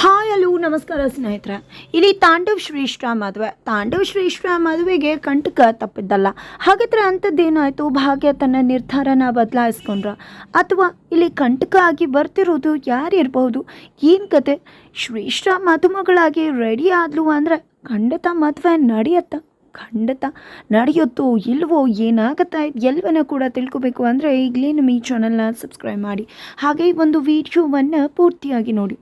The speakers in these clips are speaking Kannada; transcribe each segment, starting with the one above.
ಹಾಯ್, ಅಲೋ, ನಮಸ್ಕಾರ ಸ್ನೇಹಿತರೆ. ಇಲ್ಲಿ ತಾಂಡವ್ ಶ್ರೇಷ್ಠ ಮದುವೆ. ತಾಂಡವ್ ಶ್ರೇಷ್ಠ ಮದುವೆಗೆ ಕಂಟಕ ತಪ್ಪಿದ್ದಲ್ಲ. ಹಾಗಾದ್ರೆ ಅಂಥದ್ದೇನಾಯಿತು? ಭಾಗ್ಯ ತನ್ನ ನಿರ್ಧಾರನ ಬದಲಾಯಿಸ್ಕೊಂಡ್ರ. ಅಥವಾ ಇಲ್ಲಿ ಕಂಟಕ ಆಗಿ ಬರ್ತಿರೋದು ಯಾರಿರ್ಬಹುದು ಏನು ಕತೆ? ಶ್ರೇಷ್ಠ ಮದುಮಗಳಾಗಿ ರೆಡಿ ಆದ್ಲು ಅಂದರೆ ಖಂಡಿತ ಮದುವೆ ನಡೆಯತ್ತ? ಖಂಡಿತ. ನಡೆಯುತ್ತೋ ಇಲ್ವೋ ಏನಾಗುತ್ತೆ ಎಲ್ಲವನ್ನ ಕೂಡ ತಿಳ್ಕೊಬೇಕು ಅಂದರೆ ಈಗಲೇ ನಮ್ಮ ಈ ಚಾನಲ್ನ ಸಬ್ಸ್ಕ್ರೈಬ್ ಮಾಡಿ. ಹಾಗೆ ಒಂದು ವಿಡಿಯೋವನ್ನು ಪೂರ್ತಿಯಾಗಿ ನೋಡಿ.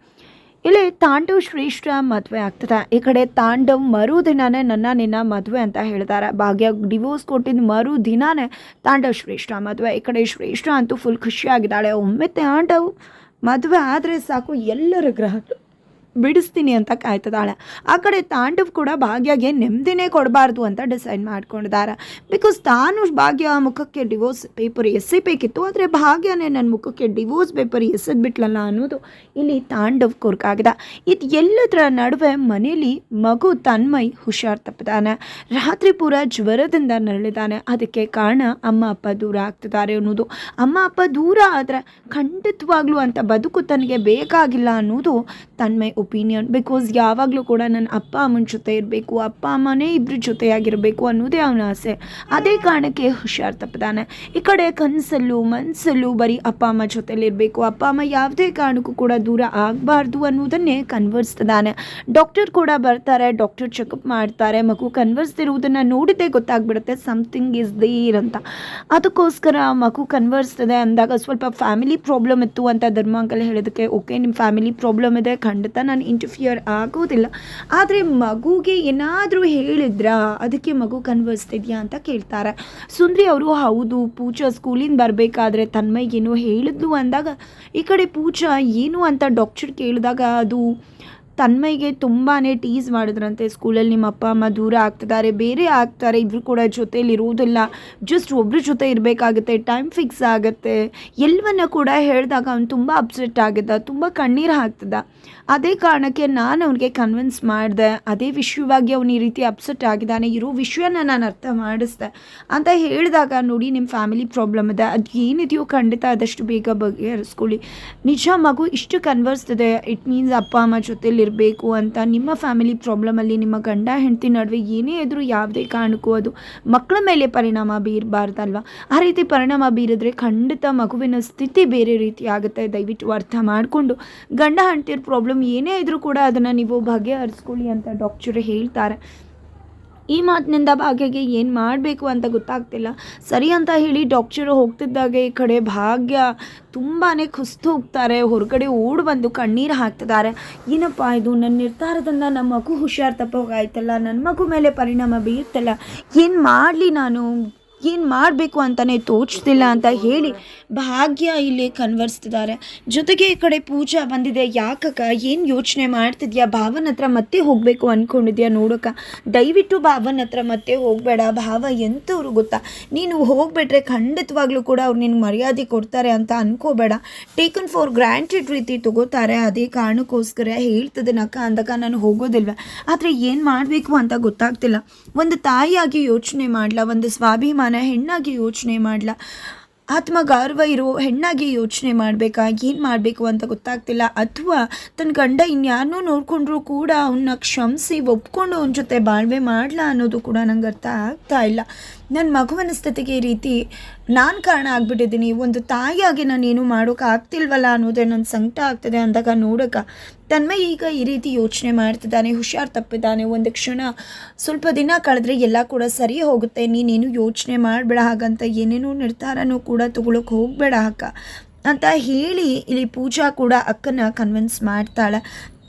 ಇಲ್ಲಿ ತಾಂಡವ್ ಶ್ರೇಷ್ಠ ಮದುವೆ ಆಗ್ತದೆ. ಈ ಕಡೆ ತಾಂಡವ್ ಮರುದಿನಾನೇ ನನ್ನ ನಿನ್ನ ಮದುವೆ ಅಂತ ಹೇಳ್ತಾರೆ. ಭಾಗ್ಯ ಡಿವೋರ್ಸ್ ಕೊಟ್ಟಿದ್ದ ಮರು ದಿನಾನೇ ತಾಂಡವ್ ಶ್ರೇಷ್ಠ ಮದುವೆ. ಈ ಕಡೆ ಶ್ರೇಷ್ಠ ಅಂತೂ ಫುಲ್ ಖುಷಿಯಾಗಿದ್ದಾಳೆ. ಒಮ್ಮೆ ತಾಂಡವ್ ಮದುವೆ ಆದರೆ ಸಾಕು ಎಲ್ಲರ ಗ್ರಹ ಬಿಡಿಸ್ತೀನಿ ಅಂತ ಕಾಯ್ತದಾಳೆ ಆ ಕಡೆ ತಾಂಡವ್ ಕೂಡ ಭಾಗ್ಯಗೆ ನೆಮ್ಮದಿನೇ ಕೊಡಬಾರ್ದು ಅಂತ ಡಿಸೈಡ್ ಮಾಡ್ಕೊಂಡಿದ್ದಾರೆ. ಬಿಕಾಸ್ ತಾನು ಭಾಗ್ಯ ಮುಖಕ್ಕೆ ಡಿವೋರ್ಸ್ ಪೇಪರ್ ಎಸಿಬೇಕಿತ್ತು, ಆದರೆ ಭಾಗ್ಯನೇ ನನ್ನ ಮುಖಕ್ಕೆ ಡಿವೋರ್ಸ್ ಪೇಪರ್ ಎಸೆದ್ಬಿಟ್ಲಲ್ಲ ಅನ್ನೋದು ಇಲ್ಲಿ ತಾಂಡವ್ ಕೊರ್ಕಾಗಿದೆ. ಇದು ಎಲ್ಲದರ ನಡುವೆ ಮನೇಲಿ ಮಗು ತನ್ಮಯ್ ಹುಷಾರ್ ತಪ್ಪಿದಾನೆ ರಾತ್ರಿ ಪೂರ ಜ್ವರದಿಂದ ನರಳಿದಾನೆ ಅದಕ್ಕೆ ಕಾರಣ ಅಮ್ಮ ಅಪ್ಪ ದೂರ ಆಗ್ತಿದ್ದಾರೆ ಅನ್ನೋದು. ಅಮ್ಮ ಅಪ್ಪ ದೂರ ಆದರೆ ಖಂಡಿತವಾಗ್ಲೂ ಅಂತ ಬದುಕು ತನಗೆ ಬೇಕಾಗಿಲ್ಲ ಅನ್ನೋದು ತನ್ಮಯ್ ಒಪಿನಿಯನ್ ಬಿಕಾಸ್ ಯಾವಾಗಲೂ ಕೂಡ ನನ್ನ ಅಪ್ಪ ಅಮ್ಮನ ಜೊತೆ ಇರಬೇಕು, ಅಪ್ಪ ಅಮ್ಮನೇ ಇಬ್ಬರ ಜೊತೆಯಾಗಿರಬೇಕು ಅನ್ನೋದೇ ಅವನ ಆಸೆ. ಅದೇ ಕಾರಣಕ್ಕೆ ಹುಷಾರ್ ತಪ್ಪಿದಾನೆ. ಈ ಕಡೆ ಕನಸಲ್ಲೂ ಮನಸ್ಸಲ್ಲೂ ಬರೀ ಅಪ್ಪ ಅಮ್ಮ ಜೊತೆಲಿರಬೇಕು ಅಪ್ಪ ಅಮ್ಮ ಯಾವುದೇ ಕಾರಣಕ್ಕೂ ಕೂಡ ದೂರ ಆಗಬಾರ್ದು ಅನ್ನೋದನ್ನೇ ಕನ್ವರ್ಸ್ತಿದ್ದಾನೆ ಡಾಕ್ಟರ್ ಕೂಡ ಬರ್ತಾರೆ ಡಾಕ್ಟರ್ ಚೆಕಪ್ ಮಾಡ್ತಾರೆ. ಮಗು ಕನ್ವರ್ಸ್ತಿರುವುದನ್ನು ನೋಡಿದ್ದೇ ಗೊತ್ತಾಗ್ಬಿಡುತ್ತೆ. ಸಮಥಿಂಗ್ ಇಸ್ ದೇರ್ ಅಂತ. ಅದಕ್ಕೋಸ್ಕರ ಮಗು ಕನ್ವರ್ಸ್ತದೆ ಅಂದಾಗ ಸ್ವಲ್ಪ ಫ್ಯಾಮಿಲಿ ಪ್ರಾಬ್ಲಮ್ ಇತ್ತು ಅಂತ ಧರ್ಮಾಂಕಲ್ ಹೇಳೋದಕ್ಕೆ ಓಕೆ ನಿಮ್ಮ ಫ್ಯಾಮಿಲಿ ಪ್ರಾಬ್ಲಮ್ ಇದೆ ಖಂಡಿತ ನಾನು ಇಂಟರ್ಫಿಯರ್ ಆಗೋದಿಲ್ಲ. ಆದರೆ ಮಗುಗೆ ಏನಾದರೂ ಹೇಳಿದ್ರಾ ಅದಕ್ಕೆ ಮಗು ಕನ್ವರ್ಸ್ತಿದ್ಯಾ ಅಂತ ಕೇಳ್ತಾರೆ. ಸುಂದ್ರಿ ಅವರು, ಹೌದು, ಪೂಜಾ ಸ್ಕೂಲಿಂದ ಬರಬೇಕಾದ್ರೆ ತನ್ಮಯ್ಗೇನೋ ಹೇಳಿದ್ಲು ಅಂದಾಗ, ಈ ಕಡೆ ಪೂಜಾ ಏನು ಅಂತ ಡಾಕ್ಟರ್ ಕೇಳಿದಾಗ ಅದು ತನ್ಮಯ್ಗೆ ತುಂಬಾ ಟೀಸ್ ಮಾಡಿದ್ರಂತೆ. ಸ್ಕೂಲಲ್ಲಿ ನಿಮ್ಮ ಅಪ್ಪ, ಅಮ್ಮ ದೂರ ಆಗ್ತಿದ್ದಾರೆ, ಬೇರೆ ಆಗ್ತಾರೆ ಇಬ್ಬರು ಕೂಡ ಜೊತೆಯಲ್ಲಿ ಇರುವುದಿಲ್ಲ. ಜಸ್ಟ್ ಒಬ್ರ ಜೊತೆ ಇರಬೇಕಾಗುತ್ತೆ ಟೈಮ್ ಫಿಕ್ಸ್ ಆಗುತ್ತೆ. ಎಲ್ಲವನ್ನ ಕೂಡ ಹೇಳಿದಾಗ ಅವ್ನು ತುಂಬ ಅಪ್ಸೆಟ್ ಆಗಿದ್ದ, ತುಂಬ ಕಣ್ಣೀರು ಹಾಕ್ತಿದ್ದ. ಅದೇ ಕಾರಣಕ್ಕೆ ನಾನು ಅವನಿಗೆ ಕನ್ವಿನ್ಸ್ ಮಾಡಿದೆ. ಅದೇ ವಿಷಯವಾಗಿ ಅವನು ಈ ರೀತಿ ಅಪ್ಸೆಟ್ ಆಗಿದ್ದಾನೆ, ಇರೋ ವಿಷಯನ ನಾನು ಅರ್ಥ ಮಾಡಿಸ್ದೆ. ಅಂತ ಹೇಳಿದಾಗ, ನೋಡಿ ನಿಮ್ಮ ಫ್ಯಾಮಿಲಿ ಪ್ರಾಬ್ಲಮ್ ಇದೆ. ಅದು ಏನಿದೆಯೋ ಖಂಡಿತ ಆದಷ್ಟು ಬೇಗ ಬಗೆಹರಿಸ್ಕೊಳ್ಳಿ. ನಿಜ ಮಗು ಇಷ್ಟು ಕನ್ವರ್ಸ್ತಿದೆ ಇಟ್ ಮೀನ್ಸ್ ಅಪ್ಪ, ಅಮ್ಮ ಜೊತೆಲಿ ಇರಬೇಕು ಅಂತ ನಿಮ್ಮ ಫ್ಯಾಮಿಲಿ ಪ್ರಾಬ್ಲಮಲ್ಲಿ ನಿಮ್ಮ ಗಂಡ ಹೆಂಡತಿ ನಡುವೆ ಏನೇ ಇದ್ರೂ ಯಾವುದೇ ಕಾರಣಕ್ಕೂ ಅದು ಮಕ್ಕಳ ಮೇಲೆ ಪರಿಣಾಮ ಬೀರಬಾರ್ದಲ್ವ? ಆ ರೀತಿ ಪರಿಣಾಮ ಬೀರಿದ್ರೆ ಖಂಡಿತ ಮಗುವಿನ ಸ್ಥಿತಿ ಬೇರೆ ರೀತಿ ಆಗುತ್ತೆ. ದಯವಿಟ್ಟು ಅರ್ಥ ಮಾಡಿಕೊಂಡು ಗಂಡ ಹೆಂಡತಿರ ಪ್ರಾಬ್ಲಮ್ ಏನೇ ಇದ್ರೂ ಕೂಡ ಅದನ್ನು ನೀವು ಬಗೆಹರಿಸ್ಕೊಳ್ಳಿ ಅಂತ ಡಾಕ್ಟರ್ ಹೇಳ್ತಾರೆ. ಈ ಮಾತಿನಿಂದ ಭಾಗ್ಯಗೆ ಏನು ಮಾಡಬೇಕು ಅಂತ ಗೊತ್ತಾಗ್ತಿಲ್ಲ. ಸರಿ ಅಂತ ಹೇಳಿ ಡಾಕ್ಟರು ಹೋಗ್ತಿದ್ದಾಗೆ, ಈ ಕಡೆ ಭಾಗ್ಯ ತುಂಬಾ ಕುಸ್ತು ಹೋಗ್ತಾರೆ, ಹೊರಗಡೆ ಓಡ್ ಬಂದು ಕಣ್ಣೀರು ಹಾಕ್ತಿದ್ದಾರೆ. ಏನಪ್ಪ ಇದು? ನನ್ನ ನಿರ್ಧಾರದಿಂದ ನಮ್ಮ ಮಗು ಹುಷಾರು ತಪ್ಪೋಗಾಯ್ತಲ್ಲ ನನ್ನ ಮಗು ಮೇಲೆ ಪರಿಣಾಮ ಬೀರ್ತಲ್ಲ. ಏನು ಮಾಡಲಿ ನಾನು? ಏನು ಮಾಡಬೇಕು ಅಂತಲೇ ತೋಚ್ತಿಲ್ಲ ಅಂತ ಹೇಳಿ ಭಾಗ್ಯ ಇಲ್ಲಿ ಕನ್ವರ್ಸ್ತಿದ್ದಾರೆ ಜೊತೆಗೆ ಈ ಕಡೆ ಪೂಜಾ ಬಂದಿದೆ. ಯಾಕಕ್ಕ? ಏನು ಯೋಚನೆ ಮಾಡ್ತಿದ್ಯಾ? ಭಾವನ ಹತ್ರ ಮತ್ತೆ ಹೋಗಬೇಕು ಅಂದ್ಕೊಂಡಿದ್ಯಾ ನೋಡೋಕ್ಕ? ದಯವಿಟ್ಟು ಭಾವನ ಹತ್ರ ಮತ್ತೆ ಹೋಗಬೇಡ. ಭಾವ ಎಂಥವ್ರು ಗೊತ್ತಾ? ನೀನು ಹೋಗ್ಬಿಟ್ರೆ ಖಂಡಿತವಾಗ್ಲೂ ಕೂಡ ಅವ್ರು ನಿನ್ಗೆ ಮರ್ಯಾದೆ ಕೊಡ್ತಾರೆ ಅಂತ ಅನ್ಕೋಬೇಡ. ಟೇಕನ್ ಫಾರ್ ಗ್ರ್ಯಾಂಟೆಡ್ ರೀತಿ ತಗೋತಾರೆ. ಅದೇ ಕಾರಣಕ್ಕೋಸ್ಕರ ಹೇಳ್ತದನಕ್ಕ ಅಂದಕ್ಕ ಅಂದಕ ನಾನು ಹೋಗೋದಿಲ್ವ. ಆದರೆ ಏನು ಮಾಡಬೇಕು ಅಂತ ಗೊತ್ತಾಗ್ತಿಲ್ಲ. ಒಂದು ತಾಯಿಯಾಗಿ ಯೋಚನೆ ಮಾಡಲ? ಒಂದು ಸ್ವಾಭಿಮಾನ ಹೆಣ್ಣಾಗಿ ಯೋಚನೆ ಮಾಡಲ? ಆತ್ಮಗೌರವ ಇರೋ ಹೆಣ್ಣಾಗಿ ಯೋಚನೆ ಮಾಡಬೇಕಾ ಏನು ಮಾಡಬೇಕು ಅಂತ ಗೊತ್ತಾಗ್ತಿಲ್ಲ. ಅಥವಾ ತನ್ನ ಗಂಡ ಇನ್ಯಾರನ್ನೂ ನೋಡಿಕೊಂಡ್ರೂ ಕೂಡ ಅವನ್ನ ಕ್ಷಮಿಸಿ ಒಪ್ಕೊಂಡು ಅವನ ಜೊತೆ ಬಾಳ್ವೆ ಮಾಡಲ ಅನ್ನೋದು ಕೂಡ ನಂಗೆ ಅರ್ಥ ಆಗ್ತಾ ಇಲ್ಲ. ನನ್ನ ಮಗುವನ ಸ್ಥಿತಿಗೆ ಈ ರೀತಿ ನಾನು ಕಾರಣ ಆಗಿಬಿಟ್ಟಿದ್ದೀನಿ. ಒಂದು ತಾಯಿಯಾಗಿ ನಾನು ಏನು ಮಾಡೋಕೆ ಆಗ್ತಿಲ್ವಲ್ಲ ಅನ್ನೋದೇ ನನ್ನ ಸಂಕಟ ಆಗ್ತದೆ ಅಂದಾಗ ನೋಡೋಕ ತನ್ಮಯ್ ಈಗ ಈ ರೀತಿ ಯೋಚನೆ ಮಾಡ್ತಿದ್ದಾನೆ, ಹುಷಾರು ತಪ್ಪಿದ್ದಾನೆ. ಒಂದು ಕ್ಷಣ ಸ್ವಲ್ಪ ದಿನ ಕಳೆದ್ರೆ ಎಲ್ಲ ಕೂಡ ಸರಿ ಹೋಗುತ್ತೆ. ನೀನೇನು ಯೋಚನೆ ಮಾಡಬೇಡ, ಹಾಗಂತ ಏನೇನೋ ನಿರ್ಧಾರನೂ ಕೂಡ ತಗೊಳಕ್ಕೆ ಹೋಗಬೇಡ ಅಕ್ಕ ಅಂತ ಹೇಳಿ ಇಲ್ಲಿ ಪೂಜಾ ಕೂಡ ಅಕ್ಕನ ಕನ್ವಿನ್ಸ್ ಮಾಡ್ತಾಳೆ.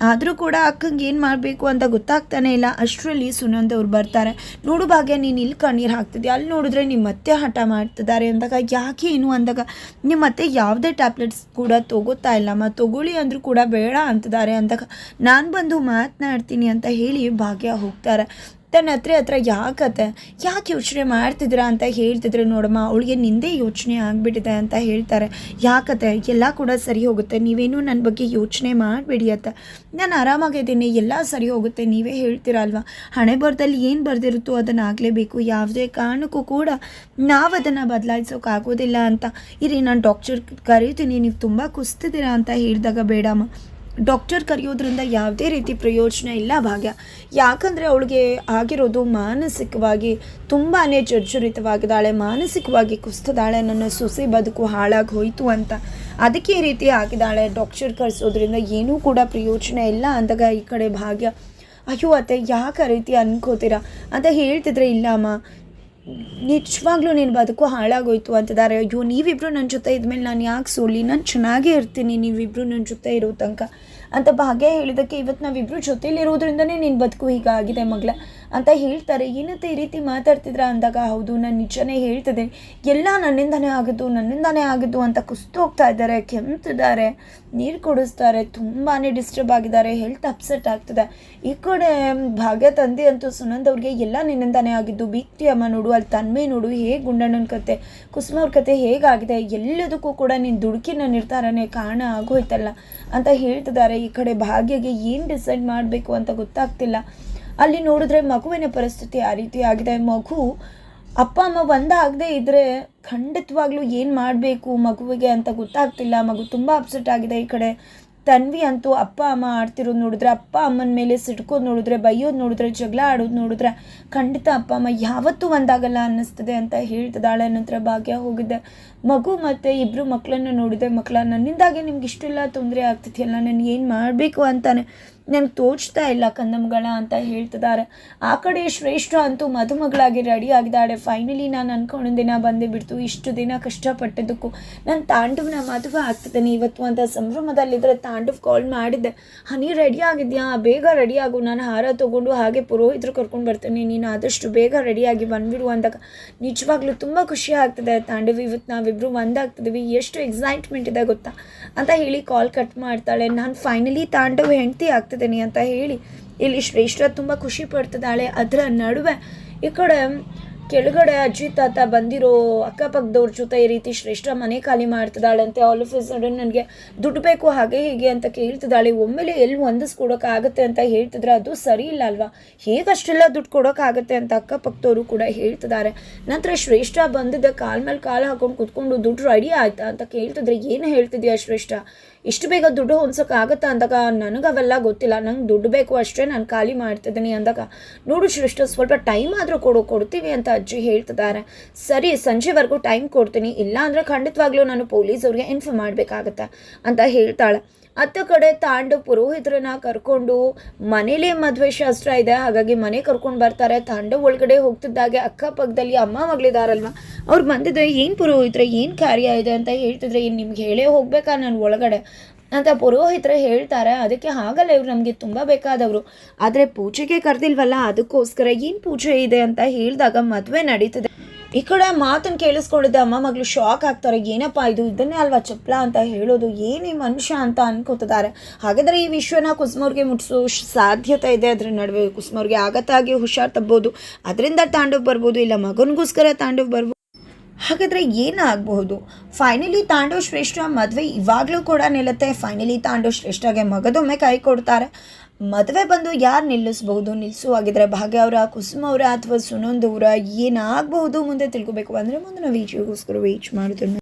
ಆದರೂ ಕೂಡ ಅಕ್ಕಂಗೆ ಏನು ಮಾಡಬೇಕು ಅಂತ ಗೊತ್ತಾಗ್ತಾನೆ ಇಲ್ಲ. ಅಷ್ಟರಲ್ಲಿ ಸುನಂದ್ ಅವ್ರು ಬರ್ತಾರೆ. ನೋಡು ಭಾಗ್ಯ, ನೀನು ಇಲ್ಲಿ ಕಣ್ಣೀರು ಹಾಕ್ತಿದ್ದೆ ಅಲ್ಲಿ ನೋಡಿದ್ರೆ ನಿಮ್ಮ ಮತ್ತೆ ಹಠ ಮಾಡ್ತಿದ್ದಾರೆ ಅಂದಾಗ ಯಾಕೆ ಏನು ಅಂದಾಗ ನಿಮ್ಮ ಮತ್ತೆ ಯಾವುದೇ ಟ್ಯಾಬ್ಲೆಟ್ಸ್ ಕೂಡ ತಗೋತಾ ಇಲ್ಲಮ್ಮ ತಗೊಳ್ಳಿ ಅಂದರೂ ಕೂಡ ಬೇಡ ಅಂತಿದ್ದಾರೆ ಅಂದಾಗ ನಾನು ಬಂದು ಮಾತನಾಡ್ತೀನಿ ಅಂತ ಹೇಳಿ ಭಾಗ್ಯ ಹೋಗ್ತಾರೆ. ತನ್ನ ಹತ್ರ ಹತ್ರ ಯಾಕತ್ತೆ ಯಾಕೆ ಯೋಚನೆ ಮಾಡ್ತಿದ್ದೀರಾ ಅಂತ ಹೇಳ್ತಿದ್ರೆ ನೋಡಮ್ಮ. ಅವಳಿಗೆ ನಿಂದೇ ಯೋಚನೆ ಆಗಿಬಿಟ್ಟಿದೆ ಅಂತ ಹೇಳ್ತಾರೆ. ಯಾಕತ್ತೆ ಎಲ್ಲ ಕೂಡ ಸರಿ ಹೋಗುತ್ತೆ. ನೀವೇನು ನನ್ನ ಬಗ್ಗೆ ಯೋಚನೆ ಮಾಡಬೇಡಿ ಅತ್ತ. ನಾನು ಆರಾಮಾಗಿದ್ದೀನಿ. ಎಲ್ಲ ಸರಿ ಹೋಗುತ್ತೆ. ನೀವೇ ಹೇಳ್ತೀರಲ್ವ? ಹಣೆ ಬರದಲ್ಲಿ ಏನು ಬರೆದಿರುತ್ತೋ ಅದನ್ನು ಆಗಲೇಬೇಕು ಯಾವುದೇ ಕಾರಣಕ್ಕೂ ಕೂಡ ನಾವು ಅದನ್ನು ಬದಲಾಯಿಸೋಕ್ಕಾಗೋದಿಲ್ಲ ಅಂತ. ಇರಿ, ನಾನು ಡಾಕ್ಟರ್ ಕರೀತೀನಿ. ನೀವು ತುಂಬ ಕುಸ್ತಿದ್ದೀರಾ ಅಂತ ಹೇಳಿದಾಗ ಬೇಡಮ್ಮ. ಡಾಕ್ಟರ್ ಕರೆಯೋದ್ರಿಂದ ಯಾವುದೇ ರೀತಿ ಪ್ರಯೋಜನ ಇಲ್ಲ ಭಾಗ್ಯ. ಯಾಕಂದರೆ ಅವಳಿಗೆ ಆಗಿರೋದು ಮಾನಸಿಕವಾಗಿ ತುಂಬಾ ಜರ್ಜರಿತವಾಗಿದ್ದಾಳೆ ಮಾನಸಿಕವಾಗಿ ಕುಸ್ತದಾಳೆ, ನನ್ನ ಸೊಸೆ ಬದುಕು ಹಾಳಾಗಿ ಹೋಯಿತು ಅಂತ. ಅದಕ್ಕೆ ರೀತಿ ಆಗಿದ್ದಾಳೆ, ಡಾಕ್ಟರ್ ಕರೆಸೋದ್ರಿಂದ ಏನೂ ಕೂಡ ಪ್ರಯೋಜನ ಇಲ್ಲ ಅಂದಾಗ ಈ ಕಡೆ ಭಾಗ್ಯ. ಅಯ್ಯೋ ಅತ್ತೆ, ಯಾಕೆ ರೀತಿ ಅನ್ಕೋತೀರಾ? ಅಂತ ಹೇಳ್ತಿದ್ರೆ ಇಲ್ಲ ಅಮ್ಮ ನಿಜವಾಗ್ಲೂ ನಿನ್ನ ಬದುಕು ಹಾಳಾಗೋಯ್ತು ಅಂತಿದ್ದಾರೆ ಅಯ್ಯೋ, ನೀವಿಬ್ರು ನನ್ನ ಜೊತೆ ಇದ್ಮೇಲೆ ನಾನು ಯಾಕೆ ಸೋಲಿ? ನಾನು ಚೆನ್ನಾಗೇ ಇರ್ತೀನಿ, ನೀವಿಬ್ರು ನನ್ನ ಜೊತೆ ಇರೋ ತನಕ. ಅಂತ ಭಾಗ್ಯ ಹೇಳಿದಕ್ಕೆ ಇವತ್ತು ನಾವಿಬ್ರು ಜೊತೆಲಿರೋದ್ರಿಂದನೇ ನಿನ್ನ ಬದುಕು ಹೀಗಾಗಿದೆ ಮಗಳ. ಅಂತ ಹೇಳ್ತಾರೆ. ಏನಂತ ಈ ರೀತಿ ಮಾತಾಡ್ತಿದ್ರ ಅಂದಾಗ, ಹೌದು, ನಾನು ನಿಜನೇ ಹೇಳ್ತಿದ್ದೆ. ಎಲ್ಲ ನನ್ನಿಂದನೇ ಆಗಿದ್ದು ನನ್ನಿಂದನೇ ಆಗಿದ್ದು ಅಂತ ಕುಸ್ತು ಹೋಗ್ತಾ ಇದ್ದಾರೆ, ಕೆಮ್ತಿದ್ದಾರೆ, ನೀರು ಕುಡಿಸ್ತಾರೆ ತುಂಬಾ ಡಿಸ್ಟರ್ಬ್ ಆಗಿದ್ದಾರೆ ಹೆಲ್ತ್ ಅಪ್ಸೆಟ್ ಆಗ್ತದೆ. ಈ ಕಡೆ ಭಾಗ್ಯ ತಂದೆ ಅಂತೂ ಸುನಂದ್ ಅವ್ರಿಗೆ ಎಲ್ಲ ನಿನ್ನಿಂದಾನೇ ಆಗಿದ್ದು ಬೀಕ್ತಿ ಅಮ್ಮ ನೋಡು, ಅಲ್ಲಿ ತನ್ಮೆ ನೋಡು, ಹೇಗೆ ಗುಂಡಣ್ಣನ ಕತೆ, ಕುಸುಮ ಅವ್ರ ಕತೆ ಹೇಗಾಗಿದೆ, ಎಲ್ಲದಕ್ಕೂ ಕೂಡ ನೀನು ದುಡುಕಿನ ನಿರ್ಧಾರನೇ ಕಾರಣ ಆಗೋಯ್ತಲ್ಲ ಅಂತ ಹೇಳ್ತಿದ್ದಾರೆ. ಈ ಕಡೆ ಭಾಗ್ಯಗೆ ಏನು ಡಿಸೈಡ್ ಮಾಡಬೇಕು ಅಂತ ಗೊತ್ತಾಗ್ತಿಲ್ಲ. ಅಲ್ಲಿ ನೋಡಿದ್ರೆ ಮಗುವಿನ ಪರಿಸ್ಥಿತಿ ಆ ರೀತಿ ಆಗಿದೆ. ಮಗು ಅಪ್ಪ, ಅಮ್ಮ ಒಂದಾಗದೇ ಇದ್ದರೆ ಖಂಡಿತವಾಗ್ಲೂ ಏನು ಮಾಡಬೇಕು ಮಗುವಿಗೆ ಅಂತ ಗೊತ್ತಾಗ್ತಿಲ್ಲ. ಮಗು ತುಂಬ ಅಪ್ಸೆಟ್ ಆಗಿದೆ ಈ ಕಡೆ. ತನ್ವಿ ಅಂತೂ ಅಪ್ಪ, ಅಮ್ಮ ಆಡ್ತಿರೋದು ನೋಡಿದ್ರೆ, ಅಪ್ಪ, ಅಮ್ಮನ ಮೇಲೆ ಸಿಡ್ಕೋದು ನೋಡಿದ್ರೆ, ಬೈಯೋದು ನೋಡಿದ್ರೆ, ಜಗಳ ಆಡೋದು ನೋಡಿದ್ರೆ ಖಂಡಿತ ಅಪ್ಪ, ಅಮ್ಮ ಯಾವತ್ತೂ ಒಂದಾಗಲ್ಲ ಅನ್ನಿಸ್ತದೆ ಅಂತ ಹೇಳ್ತಿದ್ದಾಳೆ. ನಂತರ ಭಾಗ್ಯ ಹೋಗಿದ್ದೆ ಮಗು ಮತ್ತು ಇಬ್ಬರು ಮಕ್ಕಳನ್ನು ನೋಡಿದೆ. ಮಕ್ಕಳ ನನ್ನಿಂದಾಗೆ ನಿಮ್ಗೆ ಇಷ್ಟೆಲ್ಲ, ತೊಂದರೆ ಆಗ್ತಿದೆಯಲ್ಲ, ನಾನು ಏನು ಮಾಡಬೇಕು ಅಂತಾನೆ. ನನಗೆ ತೋಚ್ತಾ ಇಲ್ಲ ಕಂದಮ್ಗಳ ಅಂತ ಹೇಳ್ತಿದ್ದಾರೆ ಆ ಕಡೆ ಶ್ರೇಷ್ಠ ಅಂತೂ ಮದುಮಗಳಾಗಿ ರೆಡಿ ಆಗಿದ್ದಾಳೆ ಫೈನಲಿ ನಾನು ಅನ್ಕೊಂಡು ದಿನ ಬಂದೇ ಬಿಡ್ತು ಇಷ್ಟು ದಿನ ಕಷ್ಟಪಟ್ಟಿದ್ದಕ್ಕೂ ನಾನು ತಾಂಡವನ ಮದುವೆ ಆಗ್ತಿದ್ದೇನೆ ಇವತ್ತು ಅಂತ ಸಂಭ್ರಮದಲ್ಲಿದ್ದರೆ ತಾಂಡವ್ ಕಾಲ್ ಮಾಡಿದ್ದೆ. ಹನಿ ರೆಡಿ ಆಗಿದ್ಯಾ? ಬೇಗ ರೆಡಿ ಆಗು. ನಾನು ಹಾರ ತೊಗೊಂಡು ಹಾಗೆ ಪುರೋಹಿತರು ಕರ್ಕೊಂಡು ಬರ್ತೇನೆ. ನೀನು ಆದಷ್ಟು ಬೇಗ ರೆಡಿಯಾಗಿ ಬಂದ್ಬಿಡು ಅಂದಾಗ ನಿಜವಾಗ್ಲೂ ತುಂಬ ಖುಷಿ ಆಗ್ತದೆ. ತಾಂಡವ್ ಇವತ್ತು ನಾವಿಬ್ಬರು ಒಂದಾಗ್ತಿದ್ವಿ. ಎಷ್ಟು ಎಕ್ಸೈಟ್ಮೆಂಟ್ ಇದೆ ಗೊತ್ತಾ? ಅಂತ ಹೇಳಿ ಕಾಲ್ ಕಟ್ ಮಾಡ್ತಾಳೆ. ನಾನು ಫೈನಲಿ ತಾಂಡವ್ ಹೆಂಡತಿ ಆಗ್ತಿದ್ದೀನಿ ಅಂತ ಹೇಳಿ ಇಲ್ಲಿ ಶ್ರೇಷ್ಠ ತುಂಬ ಖುಷಿ ಪಡ್ತಿದ್ದಾಳೆ. ಅದರ ನಡುವೆ ಈ ಕಡೆ ಕೆಳಗಡೆ ಅಜ್ಜಿ ತಾತ ಬಂದಿರೋ ಅಕ್ಕಪಕ್ಕದವ್ರ ಜೊತೆ ಈ ರೀತಿ ಶ್ರೇಷ್ಠ ಮನೆ ಖಾಲಿ ಮಾಡ್ತಿದ್ದಾಳಂತೆ ಆಲ್ ಆಫ್ ಸಡನ್ ನನಗೆ ದುಡ್ಡು ಬೇಕು, ಹಾಗೆ ಹೀಗೆ ಅಂತ ಕೇಳ್ತಿದ್ದಾಳೆ. ಒಮ್ಮೆಲೆ ಎಲ್ಲಿ ಹೊಂದಿಸ್ಕೊಡೋಕ್ಕಾಗತ್ತೆ ಅಂತ ಹೇಳ್ತಿದ್ರೆ ಅದು ಸರಿ ಇಲ್ಲ ಅಲ್ವಾ? ಹೇಗಷ್ಟೆಲ್ಲ ದುಡ್ಡು ಕೊಡೋಕ್ಕಾಗತ್ತೆ ಅಂತ ಅಕ್ಕಪಕ್ಕದವರು ಕೂಡ ಹೇಳ್ತಿದ್ದಾರೆ. ನಂತರ ಶ್ರೇಷ್ಠ ಬಂದಿದ್ದ ಕಾಲ್ ಮೇಲೆ ಕಾಲು ಹಾಕೊಂಡು ಕುತ್ಕೊಂಡು, ದುಡ್ಡು ರೆಡಿ ಆಯ್ತಾ? ಅಂತ ಕೇಳ್ತಿದ್ರೆ, ಏನು ಹೇಳ್ತಿದ್ಯಾ ಶ್ರೇಷ್ಠ? ಇಷ್ಟು ಬೇಗ ದುಡ್ಡು ಹೊಂದ್ಸೋಕ್ಕಾಗತ್ತಾ ಅಂದಾಗ ನನಗೆ ಅವೆಲ್ಲ ಗೊತ್ತಿಲ್ಲ. ನಂಗೆ ದುಡ್ಡು ಬೇಕು ಅಷ್ಟೇ ನಾನು ಖಾಲಿ ಮಾಡ್ತಿದ್ದೀನಿ ಅಂದಾಗ, ನೋಡು ಶ್ರೇಷ್ಠ, ಸ್ವಲ್ಪ ಟೈಮ್ ಆದರೂ ಕೊಡು, ಕೊಡ್ತೀವಿ ಅಂತ ಅಜ್ಜಿ ಹೇಳ್ತಿದ್ದಾರೆ. ಸರಿ, ಸಂಜೆವರೆಗೂ ಟೈಮ್ ಕೊಡ್ತೀನಿ. ಇಲ್ಲ ಅಂದರೆ ಖಂಡಿತವಾಗ್ಲೂ ನಾನು ಪೊಲೀಸವ್ರಿಗೆ ಇನ್ಫಾರ್ಮ್ ಮಾಡಬೇಕಾಗತ್ತೆ ಅಂತ ಹೇಳ್ತಾಳೆ. ಅತ್ತ ಕಡೆ ತಾಂಡು ಪುರೋಹಿತರನ್ನ ಕರ್ಕೊಂಡು ಮನೇಲಿ ಮದುವೆ ಶಾಸ್ತ್ರ ಇದೆ. ಹಾಗಾಗಿ ಮನೆ ಕರ್ಕೊಂಡು ಬರ್ತಾರೆ. ತಾಂಡು ಒಳಗಡೆ ಹೋಗ್ತಿದ್ದಾಗೆ ಅಕ್ಕಪಕ್ಕದಲ್ಲಿ ಅಮ್ಮ ಮಗಳಿದಾರಲ್ವ? ಅವ್ರು ಬಂದಿದ್ದೆ ಏನು ಪುರೋಹಿತರೆ, ಏನು ಕಾರ್ಯ ಇದೆ ಅಂತ ಹೇಳ್ತಿದ್ರೆ ಏನು ನಿಮ್ಗೆ ಹೇಳೇ ಹೋಗ್ಬೇಕಾ ನಾನು ಒಳಗಡೆ? ಅಂತ ಪುರೋಹಿತರ ಹೇಳ್ತಾರೆ. ಅದಕ್ಕೆ ಹಾಗಲ್ಲ, ಇವ್ರು ನಮಗೆ ತುಂಬ ಬೇಕಾದವರು. ಆದರೆ ಪೂಜೆಗೆ ಕರೆದಿಲ್ವಲ್ಲ, ಅದಕ್ಕೋಸ್ಕರ ಏನು ಪೂಜೆ ಇದೆ ಅಂತ ಹೇಳಿದಾಗ ಮದುವೆ ನಡೀತದೆ. ಈ ಕಡೆ ಮಾತನ್ನು ಕೇಳಿಸ್ಕೊಂಡಿದ್ದೆ, ಅಮ್ಮ, ಮಗಳು ಶಾಕ್ ಆಗ್ತಾರೆ, ಏನಪ್ಪ ಇದು? ಇದನ್ನೇ ಅಲ್ವಾ ಚಪ್ಪಲ ಅಂತ ಹೇಳೋದು? ಏನು ಮನುಷ್ಯ ಅಂತ ಅನ್ಕೋತಿದ್ದಾರೆ? ಹಾಗಾದರೆ ಈ ವಿಶ್ವನ ಕುಸ್ಮೋರ್ಗೆ ಮುಟ್ಟಿಸೋ ಸಾಧ್ಯತೆ ಇದೆ. ಅದ್ರ ನಡುವೆ ಕುಸ್ಮೋರ್ಗೆ ಆಗತ್ತಾಗಿ ಹುಷಾರ್ ತಬ್ಬೋದು ಅದರಿಂದ ತಾಂಡವ್ ಬರ್ಬೋದು, ಇಲ್ಲ ಮಗನಿಗೋಸ್ಕರ ತಾಂಡವ್ ಬರ್ಬೋದು ಹಾಗಾದರೆ ಏನಾಗಬಹುದು? ಫೈನಲಿ ತಾಂಡವ್ ಶ್ರೇಷ್ಠ ಮದುವೆ ಇವಾಗಲೂ ಕೂಡ ನಿಲ್ಲುತ್ತೆ. ಫೈನಲಿ ತಾಂಡವ್ ಶ್ರೇಷ್ಠಗೆ ಮಗದೊಮ್ಮೆ ಕೈ ಕೊಡ್ತಾರೆ. ಮದುವೆ ಬಂದು ಯಾರು ನಿಲ್ಲಿಸ್ಬಹುದು? ನಿಲ್ಲಿಸುವಾಗಿದ್ರೆ ಭಾಗ್ಯ ಅವರ, ಕುಸುಮ ಅವರ ಅಥವಾ ಸುನಂದ್ ಅವರ ಏನಾಗಬಹುದು ಮುಂದೆ ತಿಳ್ಕೊಬೇಕು ಅಂದರೆ ಮುಂದಿನ ವೀಡಿಯೋಗೋಸ್ಕರ ವೇಟ್ ಮಾಡಿದ್ರು